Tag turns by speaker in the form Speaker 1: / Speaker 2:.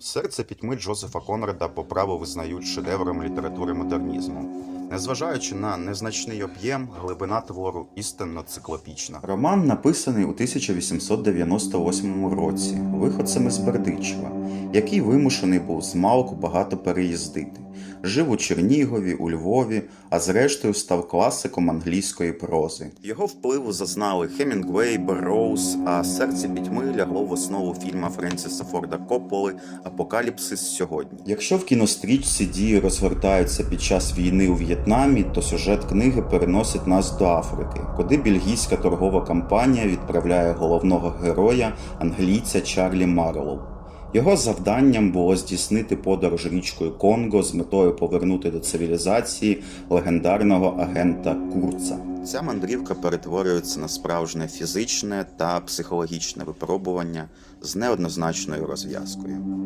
Speaker 1: Серце пітьми Джозефа Конрада по праву визнають шедевром літератури модернізму. Незважаючи на незначний об'єм, глибина твору істинно циклопічна. Роман написаний у 1898 році виходцем із Бердичева, який вимушений був з малку багато переїздити. Жив у Чернігові, у Львові, а зрештою став класиком англійської прози. Його впливу зазнали Хемінгвей, Берроуз, а серце пітьми лягло в основу фільма Френсіса Форда Копполи Апокаліпсис сьогодні. Якщо в кінострічці дії розгортаються під час війни у В'єтнамі, то сюжет книги переносить нас до Африки, куди бельгійська торгова компанія відправляє головного героя англійця Чарлі Марлоу. Його завданням було здійснити подорож річкою Конго з метою повернути до цивілізації легендарного агента Курца. Ця мандрівка перетворюється на справжнє фізичне та психологічне випробування з неоднозначною розв'язкою.